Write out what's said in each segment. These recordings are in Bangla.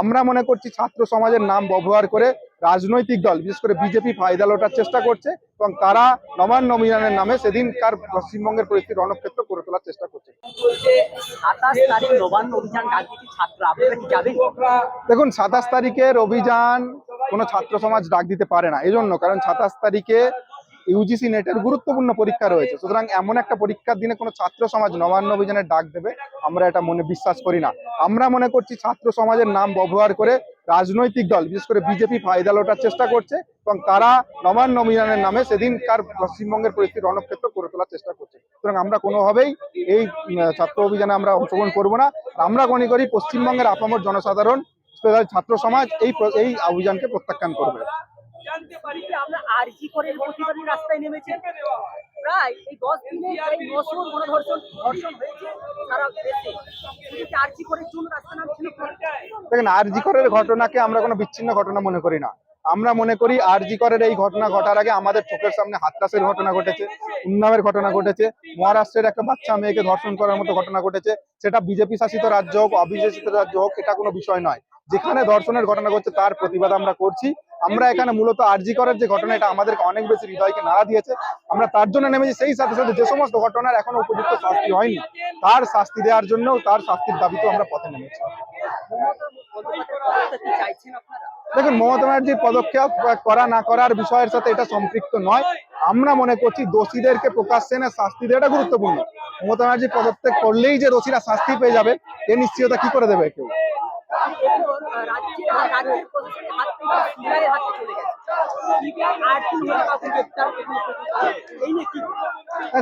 আমরা মনে করছি ছাত্র সমাজের নাম ব্যবহার করে রাজনৈতিক দল বিশেষ করে বিজেপি ফায়দা লোটার চেষ্টা করছে এবং তারা নবান্ন অভিযানের নামে সেদিনকার পশ্চিমবঙ্গের পরিস্থিতি রণক্ষেত্র করে তোলার চেষ্টা করছে। দেখুন সাতাশ তারিখের অভিযান কোনো ছাত্র সমাজ ডাক দিতে পারে না এজন্য। কারণ সাতাশ তারিখে ইউজিসি নেটের গুরুত্বপূর্ণ পরীক্ষা রয়েছে। সুতরাং এমন একটা পরীক্ষার দিনে কোনো ছাত্র সমাজ নবান্ন অভিযানের ডাক দেবে, আমরা এটা মনে বিশ্বাস করি না। আমরা মনে করছি ছাত্র সমাজের নাম ব্যবহার করে রাজনৈতিক দল, বিশেষ করে বিজেপি ফায়দা লোটার চেষ্টা করছে এবং তারা নবান্ন অভিযানের নামে সেদিনকার পশ্চিমবঙ্গের পরিস্থিতি রণক্ষেত্র করে তোলার চেষ্টা করছে। সুতরাং আমরা কোনোভাবেই এই ছাত্র অভিযানে আমরা অংশগ্রহণ করব না। আমরা মনে করি পশ্চিমবঙ্গের আপামর জনসাধারণ, ছাত্র সমাজ এই এই অভিযানকে প্রত্যাখ্যান করবে। আমরা আরজি করে দেখেন, আরজি করের ঘটনাকে আমরা কোনো বিচ্ছিন্ন ঘটনা মনে করি না। আমরা মনে করি আরজি করের এই ঘটনা ঘটার আগে আমাদের চোখের সামনে হাতরাসের ঘটনা ঘটেছে উন্নাবের ঘটনা ঘটেছে, মহারাষ্ট্রের একটা বাচ্চা মেয়েকে ধর্ষণ করার মতো ঘটনা ঘটেছে, সেটা বিজেপি শাসিত রাজ্য হোক অবিজেপিত রাজ্য হোক, এটা কোনো বিষয় নয়। যেখানে ধর্ষণের ঘটনা ঘটছে, তার প্রতিবাদ আমরা করছি। আমরা এখানে মূলত আরজি করার যে ঘটনা, এটা আমাদেরকে অনেক বেশি হৃদয়কে নাড়া দিয়েছে। আমরা তার জন্য নেমেছি, সেই সাথে সাথে যে সমস্ত ঘটনার এখনও উপযুক্ত শাস্তি হয়নি, তার শাস্তি দেওয়ার জন্য, তার শাস্তির দাবিতেও আমরা পথে নেমেছি। দেখুন, মমতা ব্যানার্জির পদক্ষেপ করা, না করার বিষয়ের সাথে এটা সম্পৃক্ত নয়। আমরা মনে করছি দোষীদেরকে প্রকাশ্যে এনে শাস্তি দেওয়াটা গুরুত্বপূর্ণ। মমতা ব্যানার্জি পদত্যাগ করলেই যে দোষীরা শাস্তি পেয়ে যাবে, এ নিশ্চয়তা কি করে দেবে কেউ?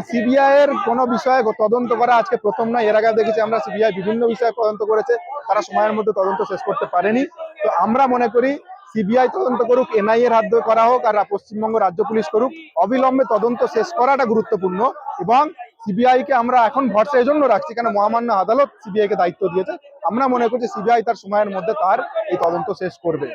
সিবিআই এর কোনো বিষয়ে তদন্ত করা আজকে প্রথম নয়। এর আগে দেখেছি আমরা সিবিআই বিভিন্ন বিষয়ে তদন্ত করেছে। তারা সময়ের মধ্যে তদন্ত শেষ করতে পারেনি। তো আমরা মনে করি সিবিআই তদন্ত করুক এনআই এর হাত ধরে করা হোক, আর পশ্চিমবঙ্গ রাজ্য পুলিশ করুক। অবিলম্বে তদন্ত শেষ করাটা গুরুত্বপূর্ণ এবং সিবিআই কে আমরা এখন ভরসা এই জন্য রাখছি, কেন মহামান্য আদালত সিবিআই কে দায়িত্ব দিয়েছে। আমরা মনে করছি সিবিআই তার সময়ের মধ্যে তার এই তদন্ত শেষ করবে।